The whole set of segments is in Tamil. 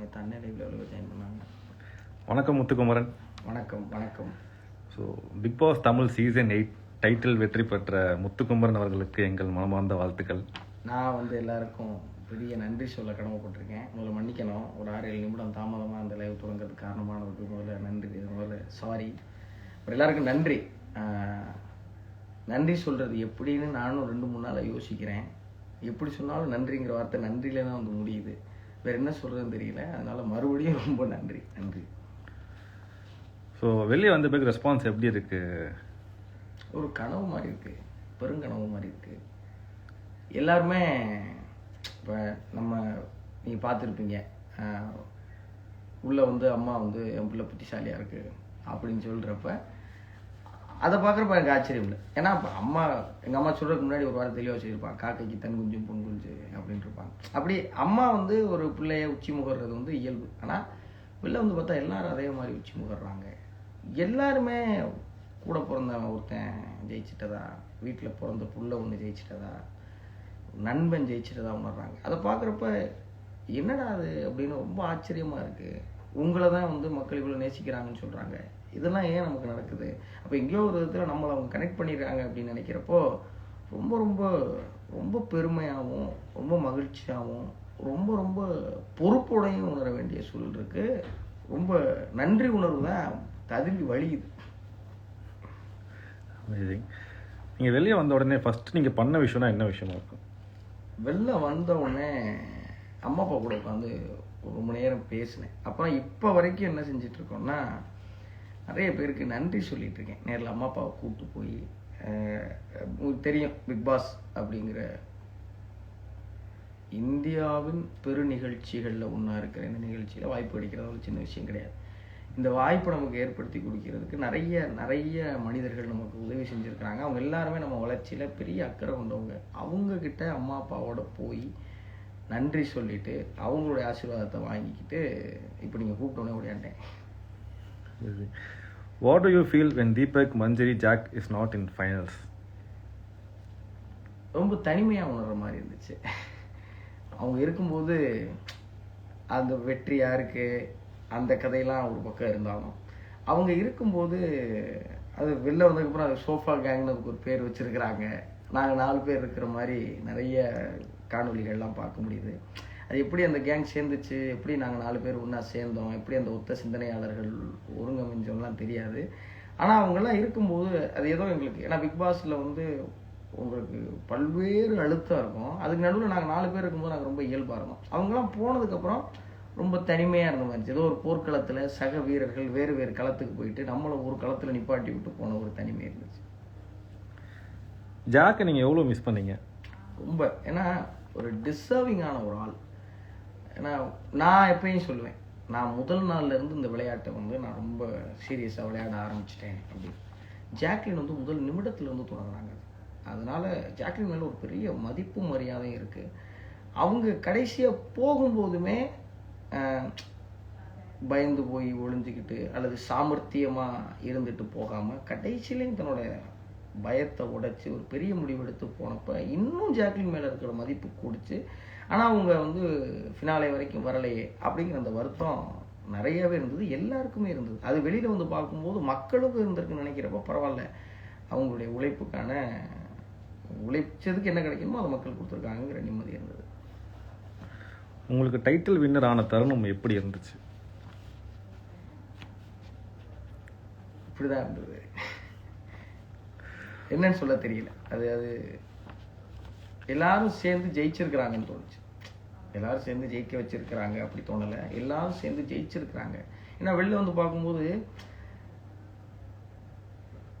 நேற்று அண்ணன் லைவ்ல ஜாயின் பண்ணாங்க வணக்கம் முத்துக்குமரன். வணக்கம் வணக்கம். So big boss Tamil season eight title வெற்றி பெற்ற முத்துக்குமரன் அவர்களுக்கு எங்கள் மனமார்ந்த வாழ்த்துக்கள். நான் வந்து எல்லாருக்கும் பெரிய நன்றி சொல்ல கடமைப்பட்டிருக்கேன். உங்களை மன்னிக்கணும். ஒரு ஆறு ஏழு நிமிடம் தாமதமாக அந்த லைவ் தொடங்குறதுக்கு காரணமானதுக்கு முதல்ல நன்றி முதல்ல சாரி அப்புறம் எல்லாருக்கும் நன்றி. நன்றி சொல்கிறது எப்படின்னு நானும் ரெண்டு மூணு நாளாக யோசிக்கிறேன். எப்படி சொன்னாலும் நன்றிங்கிற வார்த்தை நன்றியில தான் வந்து முடியுது. வேற என்ன சொல்கிறதுன்னு தெரியல. அதனால மறுபடியும் ரொம்ப நன்றி. நன்றி. ஸோ வெளியே வந்த பிறகு ரெஸ்பான்ஸ் எப்படி இருக்கு? ஒரு கனவு மாதிரி இருக்கு. பெருங்கனவு மாதிரி இருக்கு. எல்லாருமே இப்போ நம்ம நீங்கள் பார்த்துருப்பீங்க. உள்ளே வந்து அம்மா வந்து என் பிள்ளை புத்திசாலியாக இருக்கு. அப்படின்னு சொல்கிறப்ப அதை பார்க்குறப்ப எனக்கு ஆச்சரியம் இல்லை. ஏன்னா இப்போ அம்மா எங்கள் அம்மா சொல்கிறதுக்கு முன்னாடி ஒரு வாரம் தெளிவாக வச்சுருப்பான் காக்கைக்கு தன் குஞ்சு பொன் குஞ்சு அப்படின்ட்டு இருப்பாங்க. அப்படி அம்மா வந்து ஒரு பிள்ளைய உச்சி முகர்றது வந்து இயல்பு. ஆனால் வெளில வந்து பார்த்தா எல்லாரும் அதே மாதிரி உச்சி முகர்றாங்க. எல்லாருமே கூட பிறந்தவன் ஒருத்தன் ஜெயிச்சிட்டதா? வீட்டில் பிறந்த புள்ள ஒன்று ஜெயிச்சிட்டதா? நண்பன் ஜெயிச்சிட்டதா உணர்றாங்க. அதை பார்க்குறப்ப என்னடா அது அப்படின்னு ரொம்ப ஆச்சரியமாக இருக்குது உங்களை தான் வந்து மக்கள் இவ்வளோ நேசிக்கிறாங்கன்னு சொல்கிறாங்க இதெல்லாம் ஏன் நமக்கு நடக்குது? அப்போ எங்கேயோ ஒரு விதத்தில் நம்மளை அவங்க கனெக்ட் பண்ணிடுறாங்க அப்படின்னு நினைக்கிறப்போ ரொம்ப ரொம்ப ரொம்ப பெருமையாகவும் ரொம்ப மகிழ்ச்சியாகவும் ரொம்ப ரொம்ப பொறுப்போடையும் உணர வேண்டிய சூழல் இருக்கு. ரொம்ப நன்றி உணர்வு தான் ததும்பி வழியுது. நீங்கள் வெளியே வந்த உடனே ஃபர்ஸ்ட் நீங்கள் பண்ண விஷயம்னா என்ன விஷயமா இருக்கும்? வெளில வந்த உடனே அம்மா அப்பா கூட உட்காந்து ரொம்ப நேரம் பேசினேன். அப்புறம் இப்போ வரைக்கும் என்ன செஞ்சுட்டு இருக்கோம்னா நிறைய பேருக்கு நன்றி சொல்லிட்டு இருக்கேன் நேரில் அம்மா அப்பாவை கூப்பிட்டு போய் உங்களுக்கு தெரியும் பிக் பாஸ் அப்படிங்கிற இந்தியாவின் பெரு நிகழ்ச்சிகளில் ஒன்றா இருக்கிற இந்த நிகழ்ச்சியில் வாய்ப்பு கிடைக்கிறது ஒரு சின்ன விஷயம் கிடையாது. இந்த வாய்ப்பை நமக்கு ஏற்படுத்தி கொடுக்கிறதுக்கு நிறைய நிறைய மனிதர்கள் நமக்கு உதவி செஞ்சுருக்கிறாங்க. அவங்க எல்லாருமே நம்ம வளர்ச்சியில் பெரிய அக்கறை கொண்டவங்க. அவங்கக்கிட்ட அம்மா அப்பாவோட போய் நன்றி சொல்லிட்டு அவங்களுடைய ஆசீர்வாதத்தை வாங்கிக்கிட்டு இப்போ நீங்கள் கூப்பிட்டோன்னே ஓடியாண்டேன் what do you feel when Deepak Manjari Jack is not in finals ரொம்ப தனிமையாக உணர்ற மாதிரி இருந்துச்சு. அவங்க இருக்கும்போது அந்த வெற்றி யாருக்கு? அந்த கதையெல்லாம் ஒரு பக்கம் இருந்தாலும். அவங்க இருக்கும்போது அது வெளில வந்ததுக்கப்புறம் அது சோஃபா கேங்னு அதுக்கு ஒரு பேர் வச்சுருக்கிறாங்க. நாங்கள் நாலு பேர் இருக்கிற மாதிரி நிறைய காணொளிகள்லாம் பார்க்க முடியுது. அது எப்படி அந்த கேங் சேர்ந்துச்சு? எப்படி நாங்கள் நாலு பேர் ஒன்றா சேர்ந்தோம்? எப்படி அந்த ஒத்த சிந்தனையாளர்கள் ஒருங்கமைஞ்சோம்லாம் தெரியாது. ஆனால் அவங்கெல்லாம் இருக்கும்போது அது ஏதோ எங்களுக்கு ஏன்னா பிக் பாஸில் வந்து உங்களுக்கு பல்வேறு அழுத்தம் இருக்கும். அதுக்கு நடுவில் நாங்கள் நாலு பேர் இருக்கும்போது நாங்கள் ரொம்ப இயல்பாக இருந்தோம். அவங்கெல்லாம் போனதுக்கப்புறம் ரொம்ப தனிமையாக இருந்த மாதிரி இருந்துச்சு. ஏதோ ஒரு போர்க்களத்தில் சக வீரர்கள் வேறு வேறு களத்துக்கு போயிட்டு நம்மளை ஒரு களத்தில் நிப்பாட்டி விட்டு போன ஒரு தனிமை இருந்துச்சு. ஜாக்கை நீங்கள் எவ்வளோ மிஸ் பண்ணீங்க? ரொம்ப. ஏன்னா ஒரு டிசர்விங்கான ஒரு ஆள். ஏன்னா நான் எப்பயும் சொல்லுவேன் நான் முதல் நாள்லேருந்து இந்த விளையாட்டை வந்து நான் ரொம்ப சீரியஸாக விளையாட ஆரம்பிச்சிட்டேன் அப்படின்னு. ஜாக்லின் வந்து முதல் நிமிடத்துலேருந்து இருந்து தொடங்குறாங்க. அதனால ஜாக்லின் மேலே ஒரு பெரிய மதிப்பு மரியாதையும் இருக்குது அவங்க கடைசியாக போகும்போதுமே பயந்து போய் ஒளிஞ்சுக்கிட்டு அல்லது சாமர்த்தியமாக இருந்துட்டு போகாமல் கடைசியிலையும் தன்னோட பயத்தை உடைச்சு ஒரு பெரிய முடிவெடுத்து போனப்ப இன்னும் ஜாக்லின் மேலே இருக்கிற மதிப்பு கூடிச்சு. ஆனால் அவங்க வந்து ஃபினாலே வரைக்கும் வரலையே அப்படிங்கிற அந்த வருத்தம் நிறையவே இருந்தது. எல்லாருக்குமே இருந்தது. அது வெளியில் வந்து பார்க்கும்போது மக்களுக்கும் இருந்திருக்குன்னு நினைக்கிறப்ப பரவாயில்ல. அவங்களுடைய உழைப்புக்கான உழைச்சதுக்கு என்ன கிடைக்குமோ அதை மக்கள் கொடுத்துருக்காங்கிற நிம்மதி இருந்தது. உங்களுக்கு டைட்டில் வின்னர் ஆன தருணம் எப்படி இருந்துச்சு? இப்படிதான் இருந்தது. என்னன்னு சொல்ல தெரியல. அது அது எல்லாரும் சேர்ந்து ஜெயிச்சிருக்கிறாங்கன்னு தோணுச்சு. எல்லாரும் சேர்ந்து ஜெயிக்க வச்சிருக்கிறாங்க அப்படி தோணல. எல்லாரும் சேர்ந்து ஜெயிச்சிருக்கிறாங்க. ஏன்னா வெளில வந்து பார்க்கும்போது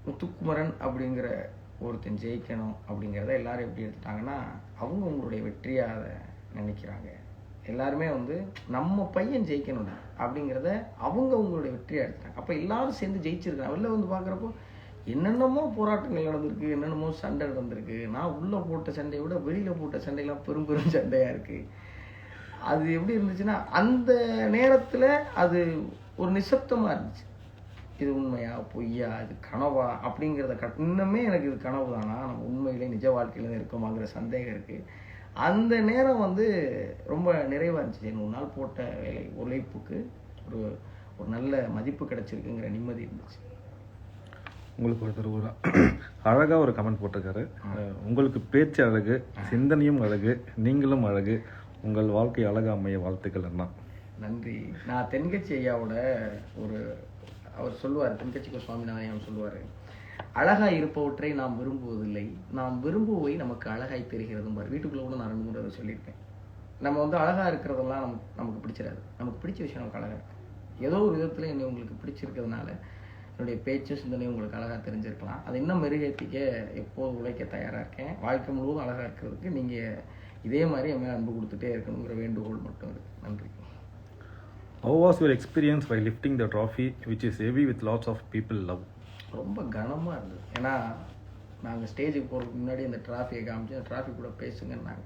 முத்துக்குமரன் அப்படிங்கிற ஒருத்தன் ஜெயிக்கணும் அப்படிங்கிறத எல்லாரும் எப்படி எடுத்துட்டாங்கன்னா அவங்க உங்களுடைய வெற்றியாக அதை நினைக்கிறாங்க. எல்லாருமே வந்து நம்ம பையன் ஜெயிக்கணும் அப்படிங்கிறத அவங்க உங்களுடைய வெற்றியாக எடுத்துட்டாங்க. அப்போ எல்லாரும் சேர்ந்து ஜெயிச்சிருக்காங்க வெளில வந்து பார்க்குறப்போ என்னென்னமோ போராட்டங்கள் நடந்திருக்கு என்னென்னமோ சண்டை நடந்திருக்கு. நான் உள்ளே போட்ட சண்டையை விட வெளியில் போட்ட சண்டையெல்லாம் பெரும் பெரும் சண்டையாக இருக்குது அது எப்படி இருந்துச்சுன்னா அந்த நேரத்தில் அது ஒரு நிசப்தமாக இருந்துச்சு. இது உண்மையா பொய்யா இது கனவா அப்படிங்கிறத கட் இன்னுமே எனக்கு இது கனவு தானா நம்ம உண்மையிலே நிஜ வாழ்க்கையில இருக்கோமாங்கிற சந்தேகம் இருக்குது அந்த நேரம் வந்து ரொம்ப நிறைவாக இருந்துச்சு. நூறு நாள் போட்ட வேலை உழைப்புக்கு ஒரு ஒரு நல்ல மதிப்பு கிடைச்சிருக்குங்கிற நிம்மதி இருந்துச்சு. உங்களுக்கு ஒருத்தர் ஒரு அழகா ஒரு கமெண்ட் போட்டிருக்காரு. உங்களுக்கு பேச்சு அழகு சிந்தனையும் அழகு நீங்களும் அழகு. உங்கள் வாழ்க்கை அழகா அமைய வாழ்த்துக்கள் அண்ணா. நன்றி. நான் தென்கட்சி ஐயாவோட ஒரு அவர் சொல்லுவார் தென்கட்சிக்கு சுவாமிநாராயணன் சொல்லுவார் அழகாய் இருப்பவற்றை நாம் விரும்புவதில்லை. நாம் விரும்புவை நமக்கு அழகாய் தெரிகிறதும் பாரு. வீட்டுக்குள்ள கூட நான் ரெண்டு மூணு தடவை சொல்லியிருக்கேன். நம்ம வந்து அழகா இருக்கிறதெல்லாம் நமக்கு நமக்கு பிடிச்சிடாது நமக்கு பிடிச்ச விஷயம் நமக்கு அழகா இருக்கு. ஏதோ ஒரு விதத்துல என்னை உங்களுக்கு பிடிச்சிருக்கிறதுனால என்னுடைய பேச்சு சிந்தனையும் உங்களுக்கு அழகா தெரிஞ்சிருக்கலாம். அதை இன்னும் மெருகேற்றிக்க எப்போதும் உழைக்க தயாரா இருக்கேன். வாழ்க்கை முழுவதும் அழகா இருக்கிறதுக்கு நீங்க இதே மாதிரி என் மேல அன்பு கொடுத்துட்டே இருக்கணுங்கிற வேண்டுகோள் மட்டும் இருக்கு. நன்றி. How was your experience by lifting the trophy which is heavy with lots of people love? ரொம்ப கனமாக இருந்தது. ஏன்னா நாங்கள் ஸ்டேஜுக்கு போகிறதுக்கு முன்னாடி அந்த டிராஃபியை காமிச்சு அந்த டிராஃபிக் கூட பேசுங்கன்னாங்க.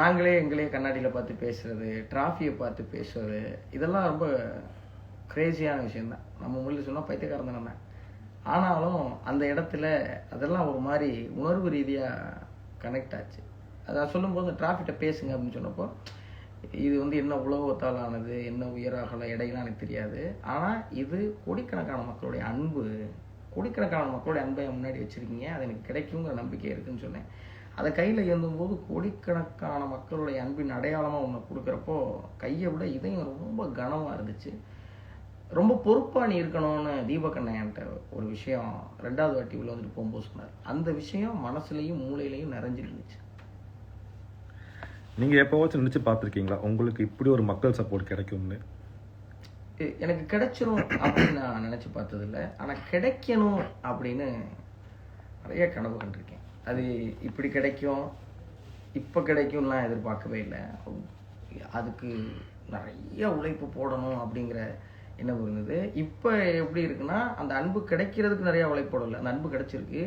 நாங்களே எங்களே கண்ணாடியில் பார்த்து பேசுறது டிராஃபியை பார்த்து பேசுறது இதெல்லாம் ரொம்ப கிரேசியான விஷயம்தான். நம்ம மொழியில் சொன்னால் பைத்தியக்காரன் நம்ம தான். ஆனாலும் அந்த இடத்துல அதெல்லாம் ஒரு மாதிரி உணர்வு ரீதியாக கனெக்ட் ஆச்சு. அதான் சொல்லும்போது டிராஃபிக்கிட்ட பேசுங்க அப்படின்னு சொன்னப்போ இது வந்து என்ன உலகத்தால் ஆனது என்ன உயராகல எடையெல்லாம் எனக்கு தெரியாது. ஆனால் இது கோடிக்கணக்கான மக்களுடைய அன்பு. கோடிக்கணக்கான மக்களுடைய அன்பை முன்னாடி வச்சுருக்கீங்க. அது எனக்கு கிடைக்குங்கிற நம்பிக்கை இருக்குதுன்னு சொன்னேன். அதை கையில் ஏந்தும்போது கோடிக்கணக்கான மக்களுடைய அன்பின் அடையாளமாக ஒன்று கொடுக்குறப்போ கையை விட இதயம் ரொம்ப கனமாக இருந்துச்சு. ரொம்ப பொறுப்பாக நீ இருக்கணும்னு தீபக் என்கிட்ட ஒரு விஷயம் ரெண்டாவது வாட்டி உள்ள வந்துட்டு போகும்போது சொன்னார். அந்த விஷயம் மனசுலையும் மூளையிலையும் நிறைஞ்சிருந்துச்சு நீங்க எப்போவாச்சும் நினைச்சு பார்த்திருக்கீங்களா? உங்களுக்கு இப்படி ஒரு மக்கள் சப்போர்ட் கிடைக்கும்னு? எனக்கு கிடைச்சிரும் அப்படின்னு நான் நினைச்சு பார்த்தது இல்லை ஆனா கிடைக்கணும் அப்படின்னு நிறைய கனவு கண்டிருக்கேன். அது இப்படி கிடைக்கும் இப்போ கிடைக்கும்லாம் எதிர்பார்க்கவே இல்லை. அதுக்கு நிறைய உழைப்பு போடணும் அப்படிங்கிற எண்ணம் இருந்தது இப்போ எப்படி இருக்குன்னா அந்த அன்பு கிடைக்கிறதுக்கு நிறைய உழைப்பு போடல அந்த அன்பு கிடைச்சிருக்கு.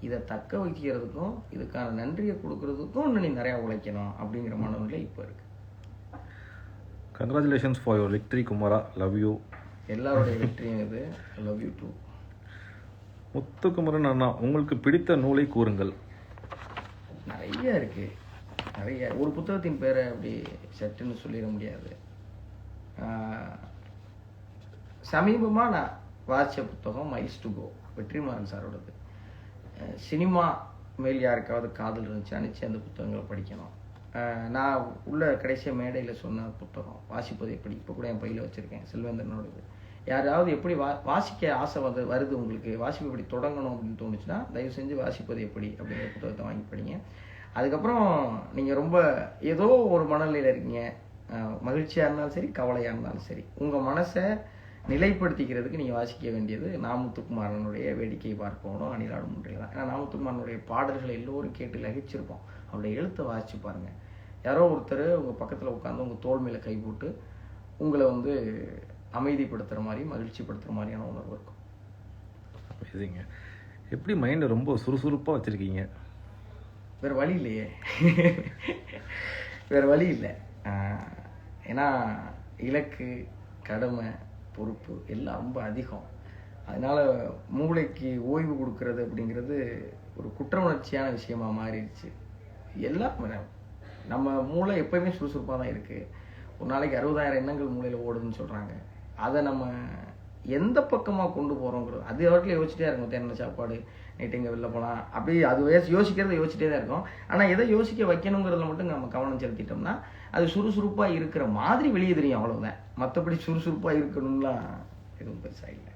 இதை தக்க வைக்கிறதுக்கும் இதுக்கான நன்றியை கொடுக்கறதுக்கும் இன்னும் நீ நிறையா உழைக்கணும் அப்படிங்கிற மனநிலை இப்போ இருக்கு. கங்க்ராச்சுலேஷன்ஸ் ஃபார் யுவர் விக்டரி குமாரா லவ் யூ எல்லாருடைய வெற்றியும் இது லவ் யூ டூ முத்துக்குமரன் அண்ணா உங்களுக்கு பிடித்த நூலை கூறுங்கள். நிறைய இருக்கு. நிறைய. ஒரு புத்தகத்தின் பேரை அப்படி சட்டுன்னு சொல்லிட முடியாது. சமீபமாக நான் வாசிச்ச புத்தகம் மைல்ஸ் டு கோ வெற்றிமாறன் சாரோடது. சினிமா மேல் யாருக்காவது காதல் இருந்துச்சு அனுப்பிச்சு அந்த புத்தகங்களை படிக்கணும். நான் உள்ள கடைசியாக மேடையில் சொன்ன புத்தகம் வாசிப்பது எப்படி? இப்போ கூட என் பையில் வச்சுருக்கேன் செல்வேந்திரனோடது யாராவது எப்படி வா வாசிக்க ஆசை வந்து வருது உங்களுக்கு? வாசிப்பு எப்படி தொடங்கணும் அப்படின்னு தோணுச்சுன்னா தயவு செஞ்சு வாசிப்பது எப்படி அப்படிங்கிற புத்தகத்தை வாங்கி படிங்க. அதுக்கப்புறம் நீங்கள் ரொம்ப ஏதோ ஒரு மனநிலையில் இருக்கீங்க. மகிழ்ச்சியாக இருந்தாலும் சரி கவலையாக இருந்தாலும் சரி உங்கள் மனசை நிலைப்படுத்திக்கிறதுக்கு நீங்கள் வாசிக்க வேண்டியது நாமுத்துக்குமாரனுடைய வேடிக்கை பார்ப்போனும் அணிலாடும் முன்றையில் தான். ஏன்னா நாமுத்துக்குமாரனுடைய பாடல்களை எல்லோரும் கேட்டு லகிச்சிருப்போம். அவருடைய எழுத்தை வாசிச்சு பாருங்க. யாரோ ஒருத்தர் உங்கள் பக்கத்தில் உட்காந்து உங்கள் தோள் மேலே கை போட்டு உங்களை வந்து அமைதிப்படுத்துகிற மாதிரி மகிழ்ச்சிப்படுத்துகிற மாதிரியான உணர்வு இருக்கும். பேசுங்க எப்படி மைண்டை ரொம்ப சுறுசுறுப்பாக வச்சுருக்கீங்க? வேறு வழி இல்லையே. வேறு வழி இல்லை. ஏன்னா இலக்கு கடமை பொறுப்பு எல்லாம் ரொம்ப அதிகம். அதனால் மூளைக்கு ஓய்வு கொடுக்கறது அப்படிங்கிறது ஒரு குற்ற உணர்ச்சியான விஷயமா மாறிடுச்சு. எல்லாம் நம்ம மூளை எப்பயுமே சுறுசுறுப்பாக தான் இருக்குது ஒரு நாளைக்கு அறுபதாயிரம் எண்ணங்கள் மூளையில் ஓடுதுன்னு சொல்கிறாங்க அதை நம்ம எந்த பக்கமாக கொண்டு போகிறோங்கிறது அது வரைக்கும் யோசிச்சிட்டே இருக்கும் தேன சாப்பாடு. நைட்டு எங்கே வெளில போகலாம் அப்படி அது யோசி- யோசிக்கிறத யோசிச்சிட்டே தான் இருக்கும். ஆனால் எதை யோசிக்க வைக்கணுங்கிறதுல மட்டும் நம்ம கவனம் செலுத்திட்டோம்னா அது சுறுசுறுப்பாக இருக்கிற மாதிரி வெளியே தெரியும் அவ்வளவுதான். மற்றபடி சுறுசுறுப்பாக இருக்கணும்லாம் எதுவும் பெருசாக இல்லை.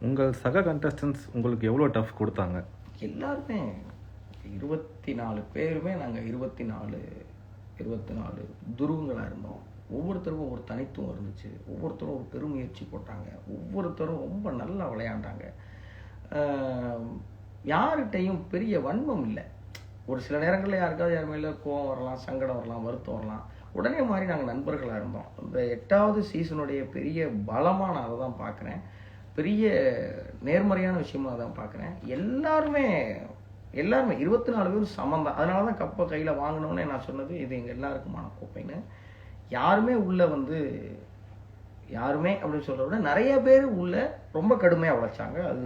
உங்கள் சக கண்டஸ்டன்ஸ் உங்களுக்கு எவ்வளோ டஃப் கொடுத்தாங்க? எல்லாருமே இருபத்தி நாலு பேருமே நாங்கள் இருபத்தி நாலு இருபத்தி நாலு துருவங்களாக இருந்தோம். ஒவ்வொருத்தருக்கும் ஒவ்வொரு தனித்துவம் இருந்துச்சு. ஒவ்வொருத்தரும் ஒரு பெருமுயற்சி போட்டாங்க. ஒவ்வொருத்தரும் ரொம்ப நல்லா விளையாண்டாங்க. யார்கிட்டையும் பெரிய வன்மம் இல்லை. ஒரு சில நேரங்களில் யாருக்காவது யார் மேலே கோவம் வரலாம் சங்கடம் வரலாம் வருத்தம் வரலாம் உடனே மாதிரி நாங்கள் நண்பர்களாக இருந்தோம். இந்த எட்டாவது சீசனுடைய பெரிய பலமாக நான் அதை தான் பார்க்குறேன் பெரிய நேர்மறையான விஷயமா தான் பார்க்குறேன் எல்லாருமே எல்லாருமே இருபத்தி நாலு பேரும் சமம் தான். அதனால தான் கப்பை கையில் வாங்கினோன்னே நான் சொன்னது. இது எங்கள் எல்லாருக்குமான கோப்பைன்னு. யாருமே உள்ளே வந்து யாருமே அப்படின்னு சொல்கிறத விட நிறைய பேர் உள்ள ரொம்ப கடுமையாக உழைச்சாங்க. அது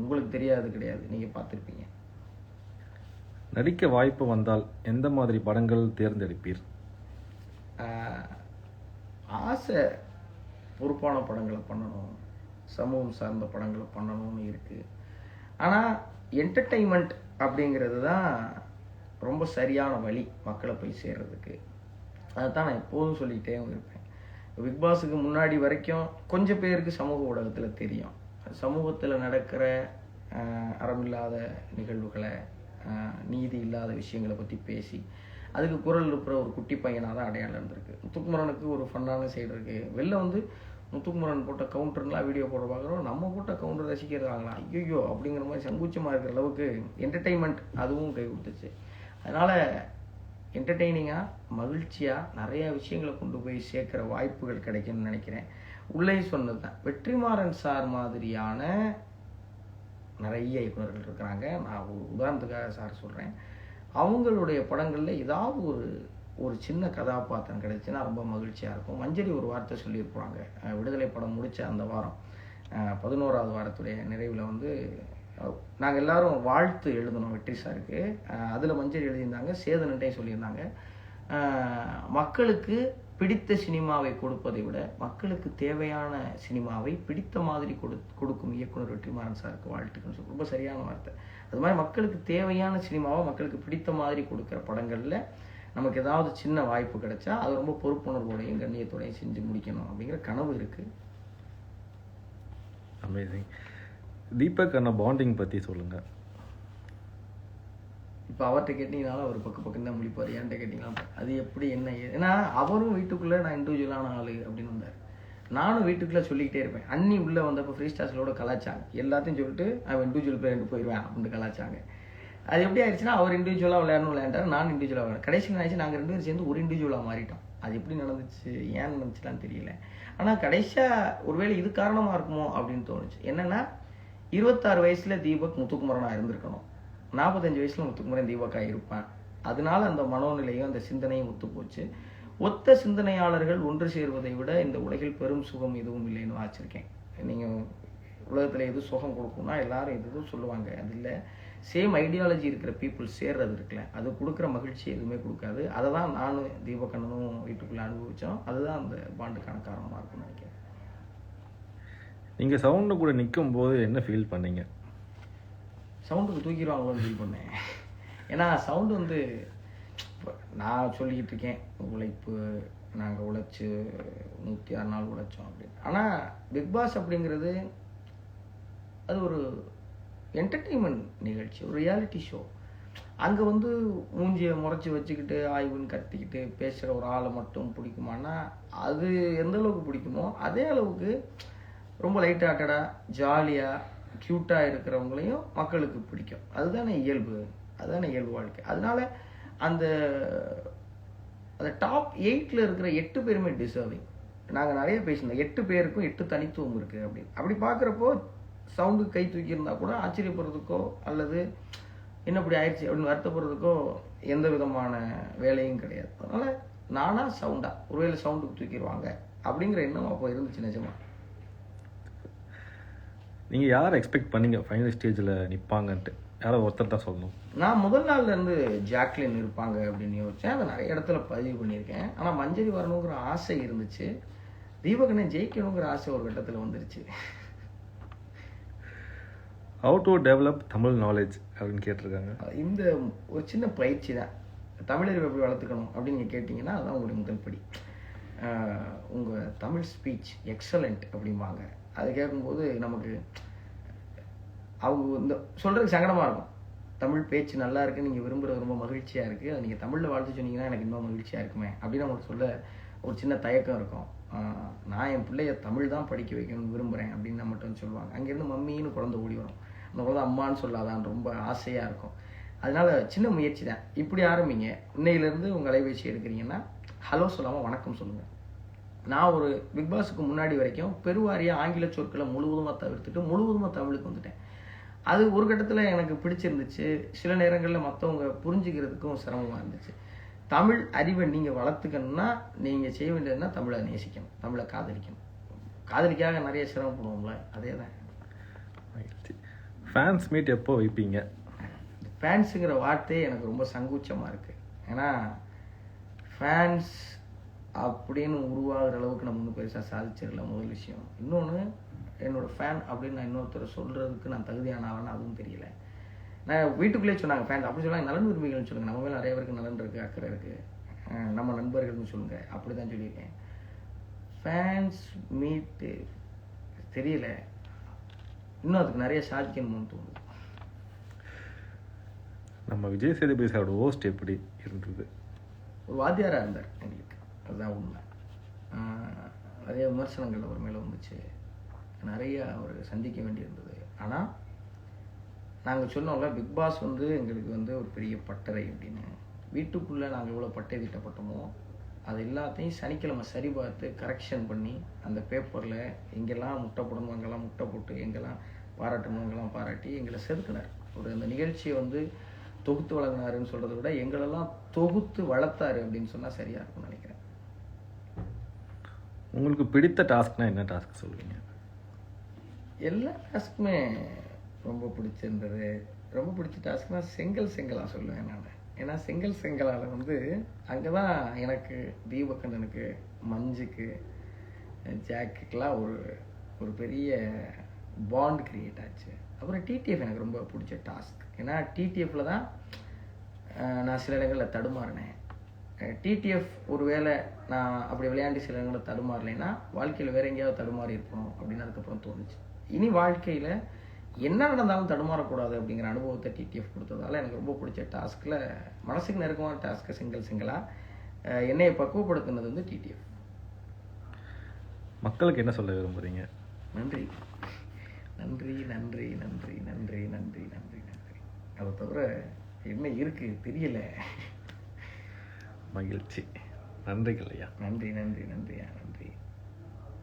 உங்களுக்கு தெரியாது கிடையாது. நீங்கள் பார்த்துருப்பீங்க. நடிக்க வாய்ப்பு வந்தால் எந்த மாதிரி படங்கள் தேர்ந்தெடுப்பீர்? ஆசை பொறுப்பான படங்களை பண்ணணும். சமூகம் சார்ந்த படங்களை பண்ணணும்னு இருக்குது ஆனால் என்டர்டெயின்மெண்ட் அப்படிங்கிறது தான் ரொம்ப சரியான வழி மக்களை போய் சேர்றதுக்கு. அதுதான் நான் எப்போதும் சொல்லிக்கிட்டே இருப்பேன். பிக் பாஸுக்கு முன்னாடி வரைக்கும் கொஞ்சம் பேருக்கு சமூக ஊடகத்தில் தெரியும். சமூகத்தில் நடக்கிற அறமில்லாத நிகழ்வுகளை நீதி இல்லாத விஷயங்களை பற்றி பேசி அதுக்கு குரல் இருக்கிற ஒரு குட்டி பையனாக தான் அடையாளம் இருந்திருக்கு. முத்துக்குமரனுக்கு ஒரு ஃபன்னான சைடு இருக்குது வெளில வந்து முத்துக்குமரன் போட்ட கவுண்டர்லாம் வீடியோ போட பார்க்குறோம். நம்ம போட்ட கவுண்டர் ரசிக்கிறாங்களா ஐயோ அப்படிங்கிற மாதிரி சங்குச்சமாக இருக்கிற அளவுக்கு என்டர்டெயின்மெண்ட் அதுவும் கை கொடுத்துச்சு. அதனால் என்டர்டெய்னிங்காக மகிழ்ச்சியாக நிறையா விஷயங்களை கொண்டு போய் சேர்க்குற வாய்ப்புகள் கிடைக்கும்னு நினைக்கிறேன். உள்ளே சொன்னது தான் வெற்றிமாறன் சார் மாதிரியான நிறைய இயக்குநர்கள் இருக்கிறாங்க. நான் ஒரு உதாரணத்துக்காக சார் சொல்கிறேன் அவங்களுடைய படங்களில் ஏதாவது ஒரு ஒரு சின்ன கதாபாத்திரம் கிடைச்சுன்னா ரொம்ப மகிழ்ச்சியாக இருக்கும். மஞ்சரி ஒரு வார்த்தை சொல்லியிருப்பாங்க. விடுதலை படம் முடித்த அந்த வாரம். பதினோராவது வாரத்துடைய நிறைவில் வந்து நாங்கள் எல்லாரும் வாழ்த்து எழுதணும் வெற்றி சாருக்கு. அதில் மஞ்சரி எழுதியிருந்தாங்க சேதனட்டையும் சொல்லியிருந்தாங்க. மக்களுக்கு பிடித்த சினிமாவை கொடுப்பதை விட மக்களுக்கு தேவையான சினிமாவை பிடித்த மாதிரி கொடு கொடுக்கும் இயக்குனர் வெற்றிமாறன் சாருக்கு வாழ்த்துக்கள்னு சொல்லி ரொம்ப சரியான வார்த்தை. அது மாதிரி மக்களுக்கு தேவையான சினிமாவை மக்களுக்கு பிடித்த மாதிரி கொடுக்குற படங்களில் நமக்கு ஏதாவது சின்ன வாய்ப்பு கிடைச்சா அது ரொம்ப பொறுப்புணர்வோடையும் கண்ணியத்தோடையும் செஞ்சு முடிக்கணும் அப்படிங்கிற கனவு இருக்குது அமேசிங் தீபக் அண்ணா பாண்டிங் பற்றி சொல்லுங்கள் இப்போ அவர்கிட்ட கேட்டிங்கனாலும் அவர் பக்கம் பக்கம் தான் முடிப்பார் என்கிட்ட கேட்டிங்கன்னா அது எப்படி என்ன ஏன்னா அவரும் வீட்டுக்குள்ளே நான் இண்டிவிஜுவலான ஆள் அப்படின்னு வந்தார். நானும் வீட்டுக்குள்ளே சொல்லிக்கிட்டே இருப்பேன். அண்ணி உள்ளே வந்தப்போ ஃப்ரீ ஸ்டார்ஸோட கலாச்சாங்க எல்லாத்தையும் சொல்லிட்டு அவன் இண்டிவிஜுவல் பிளேயர்ட்டு போயிடுவேன் அப்படின்னு கலாச்சாங்க அது எப்படி ஆயிடுச்சுன்னா அவர் இண்டிவிஜுவலாக விளையாடணும் விளையாண்டார் நான் இண்டிவிஜுவலாக விளையாடு கடைசி என்ன ஆயிடுச்சு நாங்கள் ரெண்டு பேரும் சேர்ந்து ஒரு இண்டிவிஜுவலாக மாறிட்டோம். அது எப்படி நடந்துச்சு ஏன் நடந்துச்சுலாம் தெரியல. ஆனால் கடைசியாக ஒருவேளை இது காரணமாக இருக்குமோ அப்படின்னு தோணுச்சு. என்னென்னா இருபத்தாறு வயசில் தீபக் முத்துக்குமரனாக இருந்திருக்கணும். நாற்பத்தஞ்சு வயசில் முத்துக்குமரன் தீபக்காய் இருப்பான். அதனால அந்த மனோநிலையும் அந்த சிந்தனையும் ஒத்து போச்சு ஒத்த சிந்தனையாளர்கள் ஒன்று சேர்வதை விட இந்த உலகில் பெரும் சுகம் எதுவும் இல்லைன்னு வாச்சிருக்கேன் நீங்கள் உலகத்தில் எது சுகம் கொடுக்கும்னா எல்லாரும் எது எதுவும் சொல்லுவாங்க. அது இல்லை. சேம் ஐடியாலஜி இருக்கிற பீப்புள் சேர்றது இருக்குல்ல. அது கொடுக்குற மகிழ்ச்சி எதுவுமே கொடுக்காது. அதை தான் நானும் தீபக்கண்ணனும் வீட்டுக்குள்ளே அனுபவித்தோம் அதுதான் அந்த பாண்டுக்கான காரணமாக இருக்கும்னு நினைக்கிறேன். நீங்கள் சவுண்டு கூட நிற்கும் போது என்ன ஃபீல் பண்ணீங்க? சவுண்டுக்கு தூக்கிடுவாங்களோன்னு ஃபீல் பண்ணேன். ஏன்னா சவுண்டு வந்து இப்போ நான் சொல்லிக்கிட்டு இருக்கேன் உழைப்பு நாங்கள் உழைச்சி நூற்றி ஆறு நாள் உழைச்சோம் அப்படின்னு. ஆனால் பிக் பாஸ் அப்படிங்கிறது அது ஒரு என்டர்டெயின்மெண்ட் நிகழ்ச்சி ஒரு ரியாலிட்டி ஷோ அங்கே வந்து மூஞ்சியை முறைச்சி வச்சுக்கிட்டு ஆய்வுன்னு கத்திக்கிட்டு பேசுகிற ஒரு ஆளை மட்டும் பிடிக்குமானா அது எந்த அளவுக்கு பிடிக்குமோ அதே அளவுக்கு ரொம்ப லைட் ஹார்ட்டடாக ஜாலியாக க்யூட்டாக இருக்கிறவங்களையும் மக்களுக்கு பிடிக்கும். அதுதானே இயல்பு? அதுதானே இயல்பு வாழ்க்கை. அதனால அந்த அந்த டாப் எயிட்டில் இருக்கிற எட்டு பேருமே டிசர்விங் நாங்கள் நிறைய பேசினோம் எட்டு பேருக்கும் எட்டு தனித்துவம் இருக்குது அப்படின்னு. அப்படி பார்க்குறப்போ சவுண்டு கை தூக்கியிருந்தா கூட ஆச்சரியப்படுறதுக்கோ அல்லது என்ன இப்படி ஆயிடுச்சு அப்படின்னு வருத்தப்படுறதுக்கோ எந்த விதமான வேலையும் கிடையாது. அதனால் நானாக சவுண்டாக ஒருவேளை சவுண்டுக்கு தூக்கிடுவாங்க அப்படிங்கிற எண்ணம் அப்போ இருந்துச்சு நிஜமாக நீங்கள் யாரை எக்ஸ்பெக்ட் பண்ணீங்க? ஃபைனல் ஸ்டேஜில் நிற்பாங்கன்ட்டு யாரோ ஒருத்தர் தான் சொல்லணும். நான் முதல் நாள்ல இருந்து ஜாக்லின் இருப்பாங்க அப்படின்னு யோசிச்சேன். அதை நிறைய இடத்துல பதிவு பண்ணியிருக்கேன். ஆனால் மஞ்சரி வரணுங்கிற ஆசை இருந்துச்சு. தீபகனை ஜெயிக்கணுங்கிற ஆசை ஒரு கட்டத்தில் வந்துருச்சு. How to develop Tamil knowledge அப்படின்னு கேட்டிருக்காங்க. இந்த ஒரு சின்ன பயிற்சி தான். தமிழர் எப்படி வளர்த்துக்கணும் அப்படின்னு நீங்க கேட்டிங்கன்னா அதுதான் உங்களுடைய முதல் படி. ஆஹ் உங்க தமிழ் ஸ்பீச் எக்ஸலண்ட் அப்படிம்பாங்க. அதை கேட்கும்போது நமக்கு அவங்க இந்த சொல்கிறதுக்கு சங்கடமாக இருக்கும். தமிழ் பேச்சு நல்லா இருக்கு நீங்கள் விரும்புகிறது ரொம்ப மகிழ்ச்சியாக இருக்குது நீங்கள் தமிழில் தமிழ்ல வாழ்த்து சொன்னீங்கன்னா எனக்கு இன்னும் மகிழ்ச்சியாக இருக்குமே. அப்படின்னு அவங்களுக்கு சொல்ல ஒரு சின்ன தயக்கம் இருக்கும். நான் என் பிள்ளைய தமிழ் தான் படிக்க வைக்கணும்னு விரும்புகிறேன் அப்படின்னு மட்டும் சொல்லுவாங்க. அங்கேருந்து மம்மின்னு குழந்தை ஓடி வரும். அந்த குழந்தை அம்மான்னு சொல்லாதான் ரொம்ப ஆசையாக இருக்கும். அதனால் சின்ன முயற்சி தான். இப்படி ஆரம்பிங்க. இன்னையிலேருந்து உங்கள் அலைபேசி எடுக்கிறீங்கன்னா ஹலோ சொல்லாமல் வணக்கம் சொல்லுங்கள் நான் ஒரு பிக் பாஸுக்கு முன்னாடி வரைக்கும் பெருவாரியாக ஆங்கில சொற்களை முழுவதுமாக தவிர்த்துட்டு முழுவதுமாக தமிழுக்கு வந்துட்டேன். அது ஒரு கட்டத்தில் எனக்கு பிடிச்சிருந்துச்சு. சில நேரங்களில் மற்றவங்க புரிஞ்சுக்கிறதுக்கும் சிரமமாக இருந்துச்சு. தமிழ் அறிவை நீங்கள் வளர்த்துக்கணும்னா நீங்கள் செய்ய வேண்டியதுன்னா தமிழை நேசிக்கணும். தமிழை காதலிக்கணும். காதலிக்காக நிறைய சிரமப்படுவோம்ல அதே தான் ஃபேன்ஸ் மீட் எப்போ வைப்பீங்க? ஃபேன்ஸுங்கிற வார்த்தையே எனக்கு ரொம்ப சங்கூச்சமாக இருக்குது ஏன்னா ஃபேன்ஸ் அப்படின்னு உருவாகிற அளவுக்கு நம்ம ஒன்றும் பெருசாக சாதிச்சிடல முதல் விஷயம். இன்னொன்று என்னோட ஃபேன் அப்படின்னு நான் இன்னொருத்தர் சொல்கிறதுக்கு நான் தகுதியானவன்னு அதுவும் தெரியல. நான் வீட்டுக்குள்ளேயே சொன்னாங்க ஃபேன் அப்படி சொன்னாங்க நலன் விரும்பிகள்னு சொல்லுங்கள் நம்ம மேலே நிறைய பேருக்கு நலன் இருக்குது அக்கறை இருக்குது நம்ம நண்பர்கள்னு சொல்லுங்கள் அப்படி தான் சொல்லியிருக்கேன் ஃபேன்ஸ் மீட்டு தெரியல. இன்னும் அதுக்கு நிறைய சாதிக்கணும்னு தோணுது. நம்ம விஜய் சேதுபதி சாரோட ஹோஸ்ட் எப்படி இருந்தது? ஒரு வாத்தியாராக இருந்தார் எங்களுக்கு. அதுதான் உண்மை. நிறைய விமர்சனங்கள் அவர் மேலே வந்துச்சு. நிறைய அவர் சந்திக்க வேண்டியிருந்தது. ஆனால் நாங்கள் சொன்னோம்ல பிக் பாஸ் வந்து எங்களுக்கு வந்து ஒரு பெரிய பட்டறை அப்படின்னு. வீட்டுக்குள்ளே நாங்கள் எவ்வளோ பட்டை தீட்டப்பட்டோமோ அது எல்லாத்தையும் சனிக்கிழமை சரி பார்த்து கரெக்ஷன் பண்ணி அந்த பேப்பரில் எங்கெல்லாம் முட்டை போடணும் அங்கெல்லாம் முட்டை போட்டு எங்கெல்லாம் பாராட்டணும் அங்கெல்லாம் பாராட்டி எங்களை செதுக்கினார். ஒரு அந்த நிகழ்ச்சியை வந்து தொகுத்து வழங்கினாருன்னு சொல்கிறத விட எங்களெல்லாம் தொகுத்து வளர்த்தாரு அப்படின்னு சொன்னால் சரியாக இருக்கும்னு நினைக்கிறேன். உங்களுக்கு பிடித்த டாஸ்க்னா என்ன டாஸ்க் சொல்லுவீங்க? எல்லா டாஸ்க்குமே ரொம்ப பிடிச்சிருந்தது. ரொம்ப பிடிச்ச டாஸ்க்னால் செங்கல் செங்கலாக சொல்லுவேன் நான். ஏன்னா செங்கல் செங்கலால் வந்து அங்கே தான் எனக்கு தீபகண்ணனுக்கு மஞ்சுக்கு ஜாக்குக்கெலாம் ஒரு ஒரு பெரிய பாண்ட் கிரியேட் ஆச்சு. அப்புறம் டிடிஎஃப் எனக்கு ரொம்ப பிடிச்ச டாஸ்க். ஏன்னா டிடிஎஃப்பில் தான் நான் சில இடங்களில் தடுமாறினேன். டிடிஎஃப் ஒருவேளை நான் அப்படி விளையாண்டு சில இடங்களில் தடுமாறலைன்னா வாழ்க்கையில் வேற எங்கேயாவது தடுமாறி இருப்போம் அப்படின்னு அதுக்கப்புறம் தோணுச்சு. இனி வாழ்க்கையில் என்ன நடந்தாலும் தடுமாறக்கூடாது அப்படிங்கிற அனுபவத்தை டிடிஎஃப் கொடுத்ததால எனக்கு ரொம்ப பிடிச்ச டாஸ்கில் மனசுக்கு நெருக்கமான டாஸ்க்கு சிங்கிள் சிங்கிளாக என்னையை பக்குவப்படுத்தினது வந்து டிடிஎஃப் மக்களுக்கு என்ன சொல்ல விரும்புறீங்க? நன்றி. நன்றி நன்றி நன்றி நன்றி நன்றி நன்றி நன்றி. அதை தவிர என்ன இருக்கு தெரியல. மகிழ்ச்சி. நன்றிகள் ஐயா. நன்றி நன்றி நன்றி. நன்றி